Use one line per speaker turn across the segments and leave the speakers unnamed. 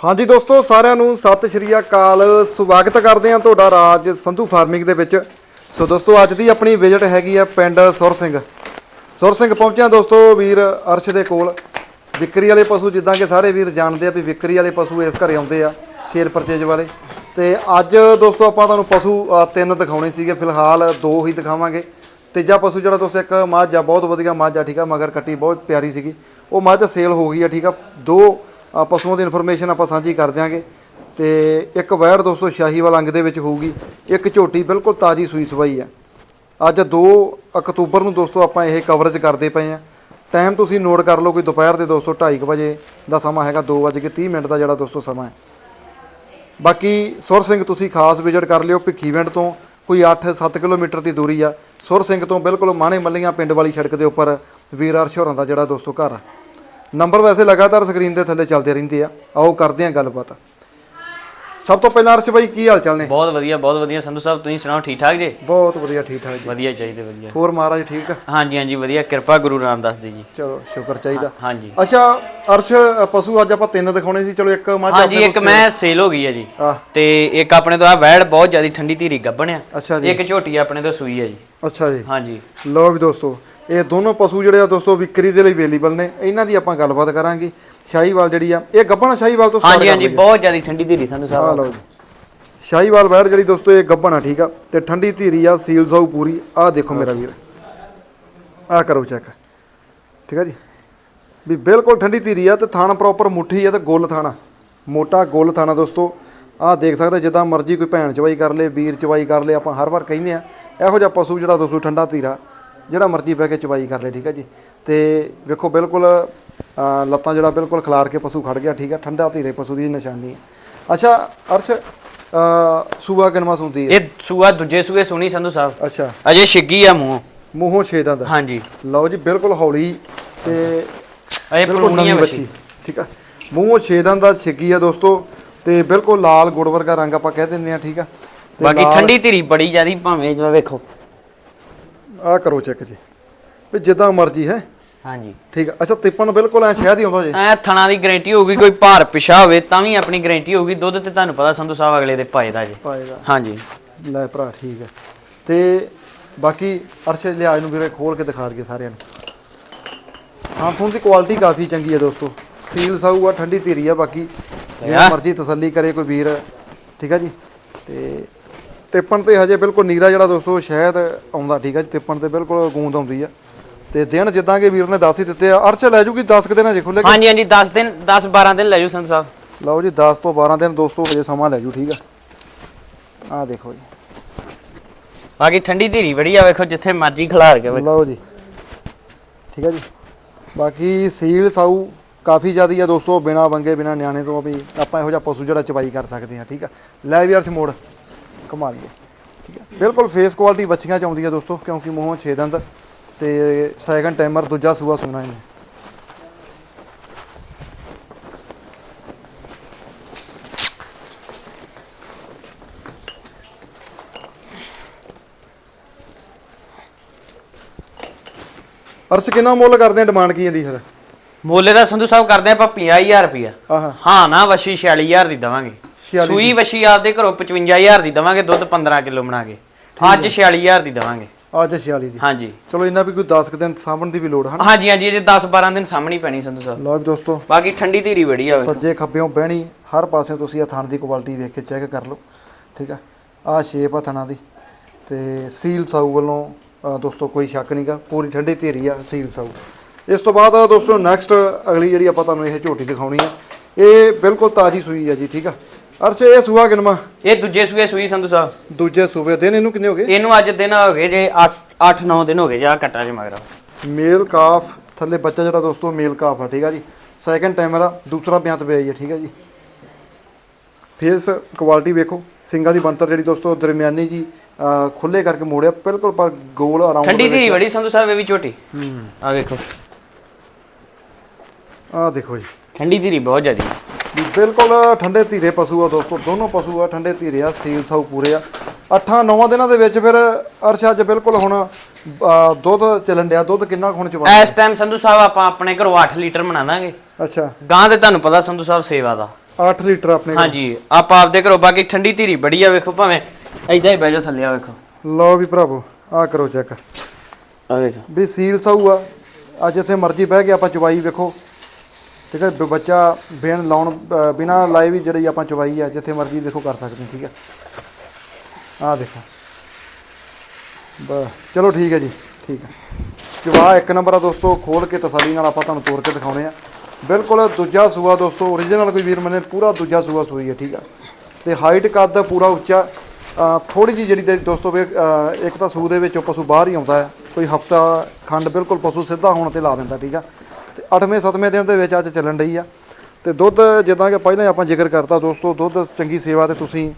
ਹਾਂਜੀ ਦੋਸਤੋ, ਸਾਰਿਆਂ ਨੂੰ ਸਤਿ ਸ਼੍ਰੀ ਅਕਾਲ। ਸਵਾਗਤ ਕਰਦੇ ਹਾਂ ਤੁਹਾਡਾ ਰਾਜ ਸੰਧੂ ਫਾਰਮਿੰਗ ਦੇ ਵਿੱਚ। ਸੋ ਦੋਸਤੋ, ਅੱਜ ਦੀ ਆਪਣੀ ਵਿਜ਼ਿਟ ਹੈਗੀ ਆ ਪਿੰਡ ਸੁਰ ਸਿੰਘ। ਸੁਰ ਸਿੰਘ, ਪਹੁੰਚਿਆ ਦੋਸਤੋ ਵੀਰ ਅਰਸ਼ ਦੇ ਕੋਲ। ਵਿਕਰੀ ਵਾਲੇ ਪਸ਼ੂ ਜਿੱਦਾਂ ਕਿ ਸਾਰੇ ਵੀਰ ਜਾਣਦੇ ਆ ਵੀ ਵਿਕਰੀ ਵਾਲੇ ਪਸ਼ੂ ਇਸ ਘਰੇ ਆਉਂਦੇ ਆ, ਸੇਲ ਪਰਚੇਜ ਵਾਲੇ। ਤੇ ਅੱਜ ਦੋਸਤੋ, ਆਪਾਂ ਤੁਹਾਨੂੰ ਪਸ਼ੂ ਤਿੰਨ ਦਿਖਾਉਣੇ ਸੀਗੇ। ਫਿਲਹਾਲ ਦੋ ਹੀ ਦਿਖਾਵਾਂਗੇ। ਤੀਜਾ ਪਸ਼ੂ ਜਿਹੜਾ ਦੋਸਤੋ, ਇੱਕ ਮੱਝ ਆ ਬਹੁਤ ਵਧੀਆ ਮੱਝ ਆ ਠੀਕ ਆ, ਮਗਰ ਕੱਟੀ ਬਹੁਤ ਪਿਆਰੀ ਸੀਗੀ। ਉਹ ਮੱਝ ਸੇਲ ਹੋ ਗਈ ਆ, ਠੀਕ ਆ। ਦੋ ਪਸ਼ੂਆਂ ਦੀ ਇਨਫੋਰਮੇਸ਼ਨ ਆਪਾਂ ਸਾਂਝੀ ਕਰ ਦਿਆਂਗੇ। ਤੇ ਇੱਕ ਵੈੜ ਦੋਸਤੋ ਸ਼ਾਹੀਵਾਲ ਅੰਗ ਦੇ ਵਿੱਚ ਹੋਊਗੀ। ਇੱਕ ਝੋਟੀ ਬਿਲਕੁਲ ਤਾਜੀ ਸੂਈ ਸਵਾਈ ਹੈ ਅੱਜ 2 ਅਕਤੂਬਰ ਨੂੰ ਦੋਸਤੋ ਆਪਾਂ ਇਹ ਕਵਰੇਜ ਕਰਦੇ ਪਏ ਆ। ਟਾਈਮ ਤੁਸੀਂ ਨੋਟ ਕਰ ਲਓ ਕੋਈ ਦੁਪਹਿਰ ਦੇ ਦੋਸਤੋ 2:30 ਵਜੇ ਦਾ ਸਮਾਂ ਹੈਗਾ 2:30 ਮਿੰਟ ਦਾ ਜਿਹੜਾ ਦੋਸਤੋ ਸਮਾਂ ਹੈ। ਬਾਕੀ ਸੁਰ ਸਿੰਘ ਤੁਸੀਂ ਖਾਸ ਵਿਜ਼ਿਟ ਕਰ ਲਿਓ ਭਿੱਖੀਵਿੰਡ ਤੋਂ। ਕੋਈ 8-7 ਕਿਲੋਮੀਟਰ ਦੀ ਦੂਰੀ ਆ। ਸੁਰ ਸਿੰਘ ਤੋਂ ਬਿਲਕੁਲ ਮਾਣੇ ਮੱਲੀਆਂ ਪਿੰਡ ਵਾਲੀ ਸੜਕ ਦੇ ਉੱਪਰ ਵੀਰ ਅਰਸ਼ ਹੋਰਾਂ ਦਾ ਜਿਹੜਾ ਦੋਸਤੋ ਘਰ ਆ। ਨੰਬਰ ਵੈਸੇ ਲਗਾਤਾਰ ਸਕਰੀਨ ਦੇ ਥੱਲੇ ਚੱਲਦੇ ਰਹਿੰਦੇ ਆ। ਆਓ ਕਰਦੇ ਆ ਗੱਲਬਾਤ। ਸਭ ਤੋਂ ਪਹਿਲਾਂ ਅਰਸ਼ ਬਾਈ ਕੀ ਹਾਲ ਚਾਲ ਨੇ?
ਬਹੁਤ ਵਧੀਆ ਬਹੁਤ ਵਧੀਆ। ਸੰਧੂ ਸਾਹਿਬ ਤੁਸੀਂ ਸੁਣਾਓ ਠੀਕ ਠਾਕ ਜੀ?
ਬਹੁਤ ਵਧੀਆ ਠੀਕ ਠਾਕ ਜੀ।
ਵਧੀਆ ਚਾਹੀਦੇ ਵਧੀਆ।
ਹੋਰ ਮਹਾਰਾਜ ਠੀਕ ਆ?
ਹਾਂਜੀ ਹਾਂਜੀ ਵਧੀਆ। ਕਿਰਪਾ ਗੁਰੂ ਰਾਮਦਾਸ ਦੀ ਜੀ।
ਚਲੋ ਸ਼ੁਕਰ ਚਾਹੀਦਾ।
ਹਾਂਜੀ।
ਅੱਛਾ ਅਰਸ਼ ਪਸ਼ੂ ਅੱਜ ਆਪਾਂ ਤਿੰਨ ਦਿਖਾਉਣੇ ਸੀ। ਚਲੋ ਇੱਕ ਮੱਝ
ਹਾਂਜੀ ਇੱਕ ਮੈਂ ਸੇਲ ਹੋ ਗਈ ਹੈ ਜੀ। ਤੇ ਇੱਕ ਆਪਣੇ ਤੋਂ ਆ ਵੈੜ ਬਹੁਤ ਜ਼ਿਆਦਾ ਠੰਡੀ ਧੀਰੀ ਗੱਭਣ ਆ।
ਅੱਛਾ ਜੀ।
ਇੱਕ ਝੋਟੀ ਆਪਣੇ ਤੋਂ ਸੂਈ ਹੈ ਜੀ।
ਅੱਛਾ ਜੀ।
ਹਾਂਜੀ।
ਲਓ ਵੀ ਦੋਸਤੋ ਇਹ ਦੋਨੋਂ ਪਸ਼ੂ ਜਿਹੜੇ ਆ ਦੋਸਤੋ ਵਿਕਰੀ ਦੇ ਲਈ ਅਵੇਲੇਬਲ ਨੇ। ਇਹਨਾਂ ਦੀ ਆਪਾਂ ਗੱਲਬਾਤ ਕਰਾਂਗੇ। ਸ਼ਾਹੀਵਾਲ ਜਿਹੜੀ ਆ ਇਹ ਗੱਬਣ ਸ਼ਾਹੀਵਾਲ ਤੋਂ
ਹਾਂਜੀ ਹਾਂਜੀ ਬਹੁਤ ਜ਼ਿਆਦਾ ਠੰਡੀ ਧੀਰੀ ਸੰਧੂ
ਆ
ਸਾਹਿਬ
ਲਓ ਜੀ। ਸ਼ਾਹੀਵਾਲ ਵੈੜ ਜਿਹੜੀ ਦੋਸਤੋ ਇਹ ਗੱਬਣ ਆ ਠੀਕ ਆ। ਤੇ ਠੰਡੀ ਧੀਰੀ ਆ ਸੀਲ ਸਾਊ ਪੂਰੀ। ਆ ਦੇਖੋ ਮੇਰਾ ਵੀਰ। ਆ ਕਰੋ ਚੈੱਕ ਠੀਕ ਆ ਜੀ? ਵੀ ਬਿਲਕੁਲ ਠੰਡੀ ਧੀਰੀ ਆ ਤੇ ਥਾਣਾ ਪ੍ਰੋਪਰ ਮੁੱਠੀ ਆ ਤੇ ਗੁੱਲ ਥਾਣਾ। ਮੋਟਾ ਗੁੱਲ ਥਾਣਾ ਦੋਸਤੋ। ਆਹ ਦੇਖ ਸਕਦੇ ਜਿੱਦਾਂ ਮਰਜ਼ੀ ਕੋਈ ਭੈਣ ਚਵਾਈ ਕਰ ਲੇ ਵੀਰ ਚਵਾਈ ਕਰ ਲੇ ਆਪਾਂ ਹਰ ਵਾਰ ਕਹਿੰਦੇ ਆ ਇਹੋ ਜਿਹਾ ਪਸ਼ੂ ਜਿਹੜਾ ਦੋਸਤੋ ਠੰਡਾ ਧੀਰਾ। ਜਿਹੜਾ ਮਰਜ਼ੀ ਬਹਿ ਕੇ ਚਵਾਈ ਕਰ ਲੇ ਠੀਕ ਆ ਜੀ। ਤੇ ਵੇਖੋ ਬਿਲਕੁਲ ਲੱਤਾਂ ਜਿਹੜਾ ਬਿਲਕੁਲ ਖਿਲਾਰ ਕੇ ਪਸ਼ੂ ਖੜ ਗਿਆ ਠੀਕ ਆ। ਠੰਡਾ ਧੀਰੇ ਪਸ਼ੂ ਦੀ ਨਿਸ਼ਾਨੀ ਹੈ ਅੱਛਾ ਅਰਸ਼ ਸੂਆ ਕਿਨਮਾ ਸੁੰਦੀ ਹੈ
ਇਹ ਸੂਆ ਦੂਜੇ ਸੂਏ ਸੁਣੀ ਸੰਧੂ ਸਾਹਿਬ।
ਅੱਛਾ।
ਅਜੇ ਛਿੱਗੀ ਆ ਮੂੰਹ।
ਮੂੰਹੋਂ ਛੇਦਾਂ ਦਾ
ਹਾਂਜੀ।
ਲਓ ਜੀ ਬਿਲਕੁਲ ਹੌਲੀ ਤੇ ਬਿਲਕੁਲ
ਪਲੂਣੀ
ਬੱਚੀ ਠੀਕ ਆ। ਮੂੰਹੋਂ ਛੇਦਾਂ ਦਾ ਛਿੱਗੀ ਆ ਦੋਸਤੋ ਤੇ ਬਿਲਕੁਲ ਲਾਲ ਗੁੜ ਵਰਗਾ ਰੰਗ ਆਪਾਂ ਕਹਿ ਦਿੰਦੇ ਆ ਠੀਕ ਆ।
ਬਾਕੀ ਠੰਡੀ ਧੀਰੀ ਬੜੀ ਜ਼ਿਆਦੀ ਭਾਵੇਂ ਜਿਵੇਂ ਵੇਖੋ।
ਆਹ ਕਰੋ ਚੈੱਕ ਜੀ। ਵੀ ਜਿੱਦਾਂ ਮਰਜ਼ੀ ਹੈ।
ਹਾਂਜੀ।
ਠੀਕ ਆ। ਅੱਛਾ ਤਿੱਪਣ ਬਿਲਕੁਲ ਐ ਸ਼ਹਿਦ ਹੀ ਆਉਂਦਾ ਜੀ।
ਐ ਥਣਾ ਦੀ ਗਾਰੰਟੀ ਹੋਊਗੀ ਕੋਈ ਭਾਰ ਪਿਛਾ ਹੋਵੇ ਤਾਂ ਵੀ ਆਪਣੀ ਗਾਰੰਟੀ ਹੋਊਗੀ। ਦੁੱਧ ਤੇ ਤੁਹਾਨੂੰ ਪਤਾ ਸੰਧੂ ਸਾਹਿਬ ਅਗਲੇ ਦੇ ਪਾਏ ਦਾ ਜੇ।
ਪਾਏਗਾ
ਹਾਂਜੀ।
ਲੈ ਭਰਾ ਠੀਕ ਹੈ ਤੇ ਬਾਕੀ ਅਰਸ਼ਦ ਲਿਆਜ ਨੂੰ ਵੀਰੇ ਖੋਲ ਕੇ ਦਿਖਾ ਦਈਏ ਸਾਰਿਆਂ ਨੂੰ। ਹਾਂ ਫੋਨ ਦੀ ਕੁਆਲਿਟੀ ਕਾਫੀ ਚੰਗੀ ਹੈ ਦੋਸਤੋ। ਸੀਲ ਸਾਊ ਆ ਠੰਡੀ ਧੀਰੀ ਆ ਬਾਕੀ ਜਿਹੜਾ। ਮਰਜ਼ੀ ਤਸੱਲੀ ਕਰੇ ਕੋਈ ਵੀਰ। ਠੀਕ ਆ ਜੀ। ਤੇ ਤਿੱਪਣ ਤੇ ਹਜੇ ਬਿਲਕੁਲ ਨੀਰਾ ਜਿਹੜਾ ਦੋਸਤੋ ਸ਼ਾਇਦ ਆਉਂਦਾ ਠੀਕ ਆ ਜੀ ਤਿੱਪਣ ਤੇ ਬਿਲਕੁਲ ਗੂੰਦ ਆਉਂਦੀ ਆ। ਤੇ ਦਿਨ ਜਿੱਦਾਂ ਕਿ ਵੀਰ ਨੇ ਦੱਸ ਹੀ ਦਿੱਤੇ ਆ ਅਰਸ਼ ਲੈ ਜੂਗੀ 10 ਕੁ ਦਿਨ ਖੁੱਲੇ
ਹਾਂਜੀ ਹਾਂਜੀ 10 ਦਿਨ 10 12 ਦਿਨ ਲੈ ਜਾਓ ਸੰਧੂ ਸਾਹਿਬ।
ਲਓ ਜੀ 10 ਤੋਂ 12 ਦਿਨ ਦੋਸਤੋ ਹਜੇ ਸਮਾਂ ਲੈ ਜੂ ਠੀਕ ਆ। ਆਹ ਦੇਖੋ ਜੀ।
ਬਾਕੀ ਠੰਡੀ ਧੀਰੀ ਬੜੀ ਆ ਵੇਖੋ ਜਿੱਥੇ ਮਰਜ਼ੀ ਖਿਲਾਰ ਕੇ ਵੇਖੋ।
ਲਓ ਜੀ। ਠੀਕ ਹੈ ਜੀ। ਬਾਕੀ ਸੀਲ ਸਾਊ ਕਾਫੀ ਜ਼ਿਆਦੀ ਆ ਦੋਸਤੋ ਬਿਨਾ ਵੰਗੇ ਬਿਨਾ ਨਿਆਣੇ ਤੋਂ ਵੀ ਆਪਾਂ ਇਹੋ ਜਿਹਾ ਪਸ਼ੂ ਜਿਹੜਾ ਚਵਾਈ ਕਰ ਸਕਦੇ ਹਾਂ ਠੀਕ ਆ। ਲੈ ਵੀ ਅਰਸ਼ ਮੋੜ। ਲਈਏ ਠੀਕ ਹੈ। ਬਿਲਕੁਲ ਫੇਸ ਕੁਆਲਿਟੀ ਬੱਚੀਆਂ ਚ ਆਉਂਦੀ ਆ ਦੋਸਤੋ ਕਿਉਂਕਿ ਮੂੰਹੋਂ ਛੇ ਦੰਦ ਤੇ ਸੈਕੰਡ ਟਾਈਮਰ ਦੂਜਾ ਸੂਆ ਸੁਣਾ ਹੀ ਅਰਸ਼ ਕਿੰਨਾ ਮੁੱਲ ਕਰਦੇ ਆ? ਡਿਮਾਂਡ ਕੀ ਜਾਂਦੀ ਫਿਰ?
ਮੋਲੇ ਦਾ ਸੰਧੂ ਸਾਹਿਬ ਕਰਦੇ ਆਪਾਂ 50000 ਰੁਪਿਆ
ਆਹ।
ਹਾਂ ਨਾ ਵਸ਼ੀ 46000 ਦੀ ਦਵਾਂਗੇ।
46
ਸੂਈ ਵਸ਼ੀ ਆਪਦੇ ਘਰੋਂ 55000 ਦੀ ਦਵਾਂਗੇ ਦੁੱਧ 15 ਕਿਲੋ ਬਣਾ ਕੇ। ਅੱਜ 46000 ਦੀ ਦਵਾਂਗੇ।
ਅੱਜ 46 ਦੀ।
ਹਾਂਜੀ।
ਚਲੋ ਇਹਨਾਂ ਵੀ ਕੋਈ 10 ਕੁ ਦਿਨ ਸਾਂਭਣ ਦੀ ਵੀ ਲੋੜ ਹਨ?
ਹਾਂਜੀ ਹਾਂਜੀ ਇਹ 10 12 ਦਿਨ ਸਾਹਮਣੀ ਪੈਣੀ ਸੰਧੂ ਸਾਹਿਬ।
ਲਓ ਦੋਸਤੋ।
ਬਾਕੀ ਠੰਡੀ ਧੀਰੀ ਬੜੀ ਆ।
ਸੱਜੇ ਖੱਬਿਓਂ ਬਹਿਣੀ ਹਰ ਪਾਸੇ ਤੁਸੀਂ ਆ ਥਣ ਦੀ ਕੁਆਲਿਟੀ ਵੇਖ ਕੇ ਚੈੱਕ ਕਰ ਲਓ ਠੀਕ ਆ? ਆ ਸ਼ੇਪ ਆ ਥਣਾ ਦੀ ਤੇ ਸੀਲ ਸਾਊ ਵੱਲੋਂ ਦੋਸਤੋ ਕੋਈ ਸ਼ੱਕ ਨਹੀਂਗਾ ਪੂਰੀ ਠੰਡੀ ਧੀਰੀ ਆ ਸੀਲ ਸਾਊ। ਇਸ ਤੋਂ ਬਾਅਦ ਦੋਸਤੋ ਨੈਕਸਟ ਅਗਲੀ ਜਿਹੜੀ ਆਪਾਂ ਤੁਹਾਨੂੰ ਇਹ ਝੋਟੀ ਦਿਖਾਉਣੀ ਆ ਇਹ ਬਿਲਕੁਲ ਤਾਜੀ ਸੂਈ ਆ ਜੀ ਠੀਕ ਆ? ਅਰਚ ਇਹ ਸੂਆ ਕਿਨਮਾ
ਇਹ ਦੂਜੇ ਸੂਏ ਸੂਈ ਸੰਧੂ ਸਾਹਿਬ।
ਦੂਜੇ ਸੂਬੇ ਦਿਨ ਇਹਨੂੰ ਕਿੰਨੇ ਹੋ ਗਏ?
ਇਹਨੂੰ ਅੱਜ ਦਿਨ ਹੋ ਗਏ ਜੇ 8 8 9 ਦਿਨ ਹੋ ਗਏ ਜਾਂ ਕੱਟਾ ਜੇ ਮਗਰ।
ਮੇਲ ਕਾਫ ਥੱਲੇ ਬੱਚਾ ਜਿਹੜਾ ਦੋਸਤੋ ਮੇਲ ਕਾਫ ਆ ਠੀਕ ਆ ਜੀ। ਸੈਕੰਡ ਟਾਈਮਰ ਆ ਦੂਸਰਾ ਬਿਆੰਤ ਪਿਆ ਜੀ ਠੀਕ ਆ ਜੀ। ਫੇਸ ਕੁਆਲਿਟੀ ਵੇਖੋ ਸਿੰਗਾਂ ਦੀ ਬਣਤਰ ਜਿਹੜੀ ਦੋਸਤੋ ਦਰਮਿਆਨੀ ਜੀ ਅਹ ਖੁੱਲੇ ਕਰਕੇ ਮੋੜਿਆ ਬਿਲਕੁਲ ਪਰ ਗੋਲ ਅਰਾਊਂਡ
ਠੰਡੀ ਧੀਰੀ ਬੜੀ ਸੰਧੂ ਸਾਹਿਬ ਇਹ ਵੀ ਝੋਟੀ। ਆ ਵੇਖੋ।
ਆ ਦੇਖੋ ਜੀ।
ਠੰਡੀ ਧੀਰੀ ਬਹੁਤ ਜ਼ਿਆਦੀ।
ਬਿਲਕੁਲ ਠੰਡੇ ਧੀਰੇ ਪਸ਼ੂ ਆ ਦੋਸਤੋ ਦੋਨੋਂ ਪਸ਼ੂ ਆ ਠੰਡੇ ਧੀਰੇ ਆ ਸੀਲ ਸਾਊ ਪੂਰੇ ਆ। 8-9 ਦਿਨਾਂ ਦੇ ਵਿੱਚ ਫਿਰ ਅਰਸ਼ਾ ਅੱਜ ਬਿਲਕੁਲ ਹੁਣ ਦੁੱਧ ਚੱਲਣ ਡਿਆ ਦੁੱਧ ਕਿੰਨਾ ਹੁਣ ਚ
ਇਸ ਟਾਈਮ ਸੰਧੂ ਸਾਹਿਬ ਆਪਾਂ ਆਪਣੇ ਘਰੋਂ 8 ਲੀਟਰ ਬਣਾ ਦਾਂਗੇ।
ਅੱਛਾ।
ਗਾਂ ਤੇ ਤੁਹਾਨੂੰ ਪਤਾ ਸੰਧੂ ਸਾਹਿਬ ਸੇਵਾ ਦਾ।
8 ਲੀਟਰ ਆਪਣੇ।
ਹਾਂਜੀ ਆਪਾਂ ਆਪਦੇ ਘਰੋਂ ਬਾਕੀ ਠੰਡੀ ਧੀਰੀ ਬੜੀ ਆ ਵੇਖੋ ਭਾਵੇਂ ਐਦਾਂ ਹੀ ਬਹਿ ਜਾਓ ਥੱਲੇ ਆ ਵੇਖੋ।
ਲਓ ਵੀ ਭਰਾਵੋ ਆ ਕਰੋ ਚੈੱਕ।
ਆ ਵੇਖੋ।
ਵੀ ਸੀਲ ਸਾਊ ਆ ਅੱਜ ਜਿੱਥੇ ਮਰਜ਼ੀ ਬਹਿ ਕੇ ਆਪਾਂ ਚਵਾਈ ਵੇਖੋ। ਠੀਕ ਹੈ ਬੱਚਾ ਬਿਨ ਲਾਉਣ ਅ, ਬਿਨਾ ਲਾਏ ਵੀ ਜਿਹੜੀ ਆਪਾਂ ਚਵਾਈ ਆ ਜਿੱਥੇ ਮਰਜ਼ੀ ਦੇਖੋ ਕਰ ਸਕਦੇ ਠੀਕ ਹੈ। ਆਹ ਦੇਖੋ। ਬਸ ਚਲੋ ਠੀਕ ਹੈ ਜੀ ਠੀਕ ਹੈ। ਚਵਾ ਇੱਕ ਨੰਬਰ ਆ ਦੋਸਤੋ ਖੋਲ ਕੇ ਤਸੱਲੀ ਨਾਲ ਆਪਾਂ ਤੁਹਾਨੂੰ ਤੋੜ ਕੇ ਦਿਖਾਉਣੇ ਆ। ਬਿਲਕੁਲ ਦੂਜਾ ਸੂਆ ਦੋਸਤੋ ਓਰੀਜਨਲ ਕੋਈ ਵੀਰ ਮਨੇ ਪੂਰਾ ਦੂਜਾ ਸੂਆ ਸੂਈ ਹੈ ਠੀਕ ਆ ਤੇ ਹਾਈਟ ਕੱਦ ਦਾ ਪੂਰਾ ਉੱਚਾ ਥੋੜੀ ਜੀ ਜਿਹੜੀ ਦੇ ਦੋਸਤੋ ਵੀ ਇੱਕ ਤਾਂ ਸੂ ਦੇ ਵਿੱਚੋਂ ਪਸ਼ੂ ਬਾਹਰ ਹੀ ਆਉਂਦਾ ਹੈ। ਕੋਈ ਹਫਤਾ ਖੰਡ ਬਿਲਕੁਲ ਪਸ਼ੂ ਸਿੱਧਾ ਹੋਣ ਤੇ ਲਾ ਦਿੰਦਾ ਠੀਕ ਆ ਤੇ 8ਵੇਂ 7ਵੇਂ ਦਿਨ ਦੇ ਵਿੱਚ ਅੱਜ ਚੱਲਣ ਰਹੀ ਆ। ਤੇ ਦੁੱਧ ਜਿੱਦਾਂ ਕਿ ਪਹਿਲਾਂ ਹੀ ਆਪਾਂ ਜ਼ਿਕਰ ਕਰਤਾ ਦੋਸਤੋ, ਦੁੱਧ ਚੰਗੀ ਸੇਵਾ ਤੇ ਤੁਸੀਂ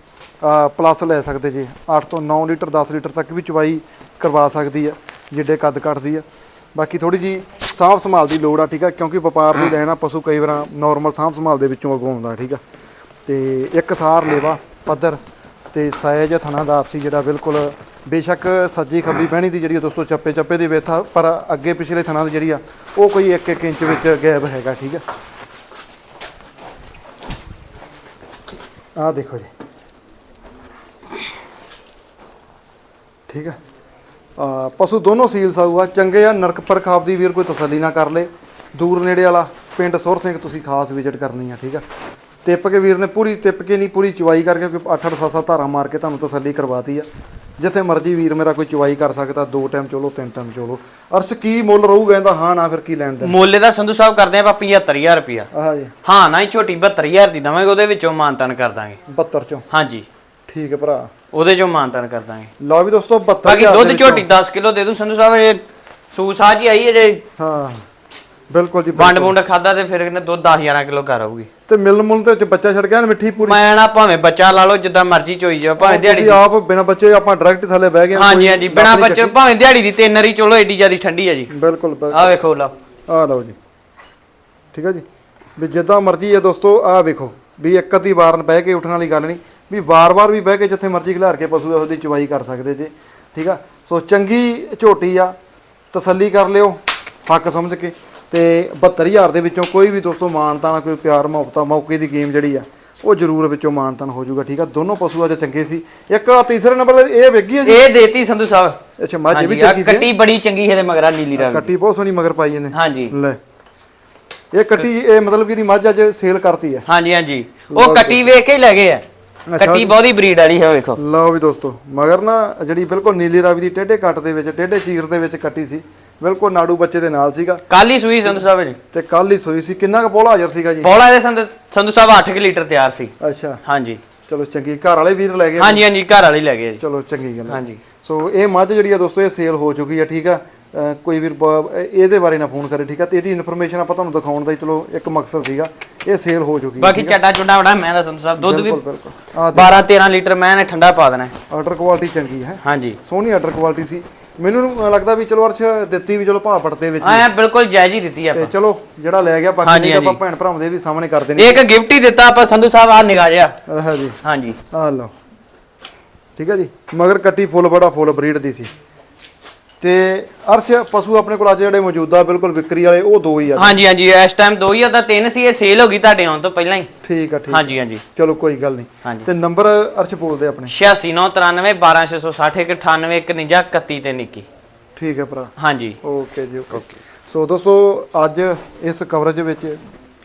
ਪਲੱਸ ਲੈ ਸਕਦੇ ਜੀ। 8 ਤੋਂ 9 ਲੀਟਰ 10 ਲੀਟਰ ਤੱਕ ਵੀ ਚਵਾਈ ਕਰਵਾ ਸਕਦੀ ਆ, ਜਿੱਡੇ ਕੱਦ ਕੱਟਦੀ ਆ। ਬਾਕੀ ਥੋੜੀ ਜੀ ਸਾਂਭ ਸੰਭਾਲ ਦੀ ਲੋੜ ਆ, ਠੀਕ ਆ, ਕਿਉਂਕਿ ਵਪਾਰ ਦੀ ਲੈਣਾ ਪਸ਼ੂ ਕਈ ਵਾਰ ਨਾਰਮਲ ਸਾਂਭ ਸੰਭਾਲ ਦੇ ਵਿੱਚੋਂ ਅੱਗੋਂ ਆਉਂਦਾ, ਠੀਕ ਆ। ਤੇ ਇੱਕ ਸਾਰ ਲੇਵਾ, ਪੱਧਰ ਤੇ ਸਾਇਜ ਥਣਾ ਦਾ ਆਪਸੀ ਜਿਹੜਾ ਬਿਲਕੁਲ ਬੇਸ਼ੱਕ ਸੱਜੀ ਖੱਬੀ ਬਹਿਣੀ ਦੀ ਜਿਹੜੀ ਆ ਦੋਸਤੋ ਚੱਪੇ ਚੱਪੇ ਦੀ ਵਿੱਥ ਪਰ ਅੱਗੇ ਪਿਛਲੇ ਥਣਾ ਦੀ ਜਿਹੜੀ ਆ, ਉਹ ਕੋਈ 1-1 ਇੰਚ ਵਿੱਚ ਗੈਪ ਹੈਗਾ, ਠੀਕ ਆ। ਆਹ ਦੇਖੋ ਜੀ। ਠੀਕ ਹੈ ਆ, ਪਸ਼ੂ ਦੋਨੋਂ ਸੀਲ ਸਾਊ ਆ, ਚੰਗੇ ਆ, ਨਰਕ ਪਰਖਾਬ ਦੀ ਵੀਰ ਕੋਈ ਤਸੱਲੀ ਨਾ ਕਰ ਲੇ। ਦੂਰ ਨੇੜੇ ਵਾਲਾ ਪਿੰਡ ਸੁਰ ਸਿੰਘ ਤੁਸੀਂ ਖਾਸ ਵਿਜ਼ਿਟ ਕਰਨੀ ਆ, ਠੀਕ ਆ। ਤਿੱਪ ਕੇ ਵੀਰ ਨੇ ਪੂਰੀ, ਟਿੱਪ ਕੇ ਨਹੀਂ, ਪੂਰੀ ਚਵਾਈ ਕਰਕੇ ਕੋਈ 8-8 7-7 ਧਾਰਾ ਮਾਰ ਕੇ ਤੁਹਾਨੂੰ ਤਸੱਲੀ ਕਰਵਾਤੀ ਆ। ਜਿੱਥੇ ਮਰਜ਼ੀ ਵੀਰ ਮੇਰਾ ਕੋਈ ਚਵਾਈ ਕਰ ਸਕਦਾ ਦੋ ਟਾਈਮ ਚੋਲੋ ਤਿੰਨ ਟਾਈਮ ਚੋਲੋ। ਅਰਸ਼ ਕੀ ਮੁੱਲ ਰਹੂਗਾ ਇਹਦਾ? ਹਾਂ ਨਾ ਫਿਰ ਕੀ ਲੈਣ ਦਾ
ਮੁੱਲ ਦਾ ਸੰਧੂ ਸਾਹਿਬ ਕਰਦੇ ਆਪਾਂ 75000 ਰੁਪਿਆ
ਜੀ।
ਹਾਂ ਨਾ ਹੀ ਛੋਟੀ 72000 ਦੀ ਦਵਾਂਗੇ ਉਹਦੇ ਵਿੱਚੋਂ ਮਾਨਤਨ ਕਰ ਦਾਂਗੇ।
72 ਚੋਂ?
ਹਾਂਜੀ
ਠੀਕ ਹੈ ਭਰਾ।
ਉਹਦੇ ਚੋਂ ਮਾਨਤਨ ਕਰ ਦਾਂਗੇ।
ਲਓ ਵੀ ਦੋਸਤੋ 72
ਬਾਕੀ ਦੁੱਧ ਝੋਟੀ 10 ਕਿਲੋ ਦੇ ਦੂ ਸੰਧੂ ਸਾਹਿਬ ਇਹ ਸੂਸਾਜ ਹੀ ਆਈ ਹੈ ਜੇ।
ਹਾਂ। ਬਿਲਕੁਲ ਜੀ
ਵੰਡ ਵੁੰਡ ਖਾਦਾ ਤੇ ਫਿਰ ਇਹਨੇ ਦੁੱਧ 10 11 ਕਿਲੋ ਕਰ ਆਊਗੀ।
ਤੇ ਮਿਲ ਮੁਲ ਵਿੱਚ ਬੱਚਾ ਛੱਡ ਗਿਆ ਨਾ ਮਿੱਠੀ ਪੂਰੀ।
ਮੈਂ ਨਾ ਭਾਵੇਂ ਬੱਚਾ ਲਾ ਲਓ ਜਿੱਦਾਂ ਮਰਜ਼ੀ ਚੋਈ ਜਾਓ ਭਾਵੇਂ ਦਿਹਾੜੀ
ਤੁਸੀਂ ਆਪ ਬਿਨਾ ਬੱਚੇ ਆਪਾਂ ਡਾਇਰੈਕਟ ਥੱਲੇ ਬਹਿ ਗਏ ਹਾਂ,
ਹਾਂਜੀ ਹਾਂਜੀ ਬਿਨਾ ਬੱਚੇ ਭਾਵੇਂ ਦਿਹਾੜੀ ਦੀ ਤਿੰਨ ਰੀ ਚਲੋ ਏਡੀ ਜਿਆਦੀ ਠੰਡੀ ਹੈ ਜੀ।
ਬਿਲਕੁਲ ਬਿਲਕੁਲ।
ਆਹ ਵੇਖੋ ਲਾ
ਆ ਲਓ ਜੀ। ਠੀਕ ਹੈ ਜੀ? ਵੀ ਜਿੱਦਾਂ ਮਰਜ਼ੀ ਹੈ ਦੋਸਤੋ ਆ ਵੇਖੋ ਵੀ ਇੱਕ ਅੱਧੀ ਵਾਰ ਬਹਿ ਕੇ ਉੱਠਣ ਵਾਲੀ ਗੱਲ ਨਹੀਂ ਵੀ ਵਾਰ-ਵਾਰ ਵੀ ਬਹਿ ਕੇ ਜਿੱਥੇ ਮਰਜ਼ੀ ਖਿਲਾਰ ਕੇ ਪਸ਼ੂ ਉਹਦੀ ਚਵਾਈ ਕਰ ਸਕਦੇ ਜੇ। ਠੀਕ ਆ? ਸੋ ਚੰਗੀ ਝੋਟੀ ਆ ਤਸੱਲੀ ਕਰ ਲਿਓ। ਹੱਕ ਸਮਝ ਕੇ ਤੇ 72000 ਦੇ ਵਿੱਚੋਂ ਕੋਈ ਵੀ ਦੋਸਤੋ ਮਾਨਤਾ ਨਾ ਕੋਈ ਪਿਆਰ ਮੁਹੱਬਤਾਂ ਮੌਕੇ ਦੀ ਗੇਮ ਜਿਹੜੀ ਆ ਉਹ ਜ਼ਰੂਰ ਵਿੱਚੋਂ ਮਾਨਤਾਨ ਹੋ ਜਾਊਗਾ ਠੀਕ ਆ? ਦੋਨੋਂ ਪਸ਼ੂ ਅੱਜ ਚੰਗੇ ਸੀ। ਇੱਕ ਤੀਸਰੇ ਨੰਬਰ ਇਹ ਵੇਗੀ ਆ ਜੀ?
ਇਹ ਦੇਤੀ ਸੰਧੂ ਸਾਹਿਬ।
ਅੱਛਾ ਮੱਝ ਵੀ ਚੰਗੀ ਸੀ।
ਕੱਟੀ ਬੜੀ ਚੰਗੀ ਇਹਦੇ ਮਗਰਾ ਨੀਲੀ ਰੰਗ
ਕੱਟੀ ਬਹੁਤ ਸੋਹਣੀ ਮਗਰ ਪਾਈ ਇਹਨੇ।
ਹਾਂਜੀ।
ਲੈ। ਇਹ ਕੱਟੀ ਇਹ ਮਤਲਬ ਕਿ ਇਹਦੀ ਮੱਝ ਅੱਜ ਸੇਲ ਕਰਤੀ ਹੈ
ਹਾਂਜੀ ਹਾਂਜੀ। ਉਹ ਕੱਟੀ ਵੇਖ ਕੇ ਹੀ ਲੈ ਗਏ ਆ। ਕੱਟੀ ਬਹੁਤੀ ਬਰੀਡ ਵਾਲੀ ਹੈ ਵੇਖੋ।
ਲਓ ਵੀ ਦੋਸਤੋ ਮਗਰ ਨਾ ਜਿਹੜੀ ਬਿਲਕੁਲ ਨੀਲੀ ਰਾਵੀ ਦੀ ਟੇਢੇ ਕੱਟ ਦੇ ਵਿੱਚ ਟੇਢੇ ਚੀਰ ਦੇ ਵਿੱਚ ਕੱਟੀ ਸੀ ਬਿਲਕੁਲ ਨਾੜੂ ਬੱਚੇ ਦੇ ਨਾਲ ਸੀਗਾ।
ਕੱਲ ਸੂਈ ਸੰਧੂ ਸਾਹਿਬ ਜੀ।
ਤੇ ਕੱਲ ਸੋਈ ਸੀ। ਕਿੰਨਾ ਕੁ ਪੋਲਾ ਹਾਜ਼ਰ ਸੀਗਾ ਜੀ?
ਬੋਲਾ ਦੇ ਸੰਧੂ ਸਾਹਿਬ 8 ਲੀਟਰ ਤਿਆਰ ਸੀ।
ਅੱਛਾ।
ਹਾਂਜੀ।
ਚਲੋ ਚੰਗੀ ਘਰ ਵਾਲੇ ਵੀਰ ਲੈ ਗਏ।
ਹਾਂਜੀ ਹਾਂਜੀ ਘਰ ਵਾਲੀ ਲੈ ਗਏ ਜੀ।
ਚਲੋ ਚੰਗੀ ਗੱਲ।
ਹਾਂਜੀ।
ਸੋ ਇਹ ਮੱਝ ਜਿਹੜੀ ਆ ਦੋਸਤੋ ਇਹ ਸੇਲ ਹੋ ਚੁੱਕੀ ਆ ਠੀਕ ਆ? ਕੋਈ ਇਹ- ਇਹਦੇ ਬਾਰੇ ਨਾ ਫੋਨ ਕਰੇ ਠੀਕ ਆ? ਤੇ ਇਹਦੀ ਇਨਫੋਰਮੇਸ਼ਨ ਆਪਾਂ ਤੁਹਾਨੂੰ ਦਿਖਾਉਣ ਦਾ ਹੀ ਚਲੋ ਇੱਕ ਮਕਸਦ ਸੀਗਾ। ਇਹ ਸੇਲ ਹੋ ਚੁੱਕੀ
ਬਾਕੀ ਚੱਡਾ ਚੁੱਡਾ ਬੜਾ ਮੈਂ ਦਾ ਸਾਹਿਬ ਦੁੱਧ ਵੀ
ਬਿਲਕੁਲ ਬਿਲਕੁਲ। ਆ
12 13 ਲੀਟਰ ਮੈਂ ਨੇ ਠੰਡਾ ਪਾ ਦੇਣਾ ਹੈ।
ਆਰਡਰ ਕੁਆਲਿਟੀ ਚੰਗੀ ਹੈ।
ਹਾਂਜੀ।
ਸੋਹਣੀ ਆਰਡਰ ਕੁਆਲਿਟੀ ਸੀ। ਮੈਨੂੰ ਲੱਗਦਾ ਵੀ ਚਲੋ ਅਰਸ਼ ਦਿੱਤੀ ਵੀ ਚਲੋ ਭਾਅ ਪੜਤੇ ਵਿੱਚ
ਆਇਆ ਬਿਲਕੁਲ ਜਾਇਜ਼ ਹੀ ਦਿੱਤੀ
ਤੇ
ਆਪਾਂ।
ਚਲੋ ਜਿਹੜਾ ਲੈ ਗਿਆ ਬਾਕੀ
ਹਾਂਜੀ,
ਨਹੀਂ ਆਪਾਂ
ਹਾਂਜੀ।
ਭੈਣ ਭਰਾਵਾਂ ਦੇ ਵੀ ਸਾਹਮਣੇ ਕਰ ਦੇਣੀ।
ਇੱਕ ਗਿਫਟ ਹੀ ਦਿੱਤਾ ਆਪਾਂ ਸੰਧੂ ਸਾਹਿਬ ਆ ਨਿਗਾਹ ਜਿਹਾ।
ਹਾਂ ਜੀ।
ਹਾਂਜੀ।
ਆ ਲਓ। ਠੀਕ ਹੈ ਜੀ। ਮਗਰ ਕੱਟੀ ਫੁੱਲ ਬੜਾ ਫੁੱਲ ਬਰੀਡ ਦੀ ਸੀ। ਤੇ ਅਰਸ਼ ਪਸ਼ੂ ਆਪਣੇ ਕੋਲ ਅੱਜ ਜਿਹੜੇ ਮੌਜੂਦਾ ਬਿਲਕੁਲ ਵਿਕਰੀ ਵਾਲੇ ਉਹ ਦੋ ਹੀ ਆ।
ਹਾਂਜੀ ਹਾਂਜੀ ਇਸ ਟਾਈਮ ਦੋ ਹੀ ਆ ਤਾਂ ਤਿੰਨ ਸੀ ਇਹ ਸੇਲ ਹੋ ਗਈ ਤੁਹਾਡੇ ਆਉਣ ਤੋਂ ਪਹਿਲਾਂ ਹੀ।
ਠੀਕ ਆ ਠੀਕ
ਹਾਂਜੀ ਹਾਂਜੀ।
ਚਲੋ ਕੋਈ ਗੱਲ ਨਹੀਂ। ਤੇ ਨੰਬਰ ਅਰਸ਼ ਬੋਲਦੇ ਆਪਣੇ।
8693 12660 98 51 31 ਤੇ ਨਿੱਕੀ।
ਠੀਕ ਹੈ ਭਰਾ।
ਹਾਂਜੀ।
ਓਕੇ ਜੀ ਓਕੇ ਸੋ ਦੋਸਤੋ ਅੱਜ ਇਸ ਕਵਰੇਜ ਵਿੱਚ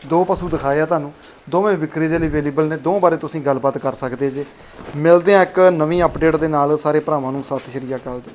ਦੋ ਪਸ਼ੂ ਦਿਖਾਏ ਆ ਤੁਹਾਨੂੰ। ਦੋਵੇਂ ਵਿਕਰੀ ਦੇ ਲਈ ਅਵੇਲੇਬਲ ਨੇ। ਦੋ ਬਾਰੇ ਤੁਸੀਂ ਗੱਲਬਾਤ ਕਰ ਸਕਦੇ ਜੇ। ਮਿਲਦੇ ਆ ਇੱਕ ਨਵੀਂ ਅਪਡੇਟ ਦੇ ਨਾਲ। ਸਾਰੇ ਭਰਾਵਾਂ ਨੂੰ ਸਤਿ ਸ਼੍ਰੀ ਅਕਾਲ ਜੀ।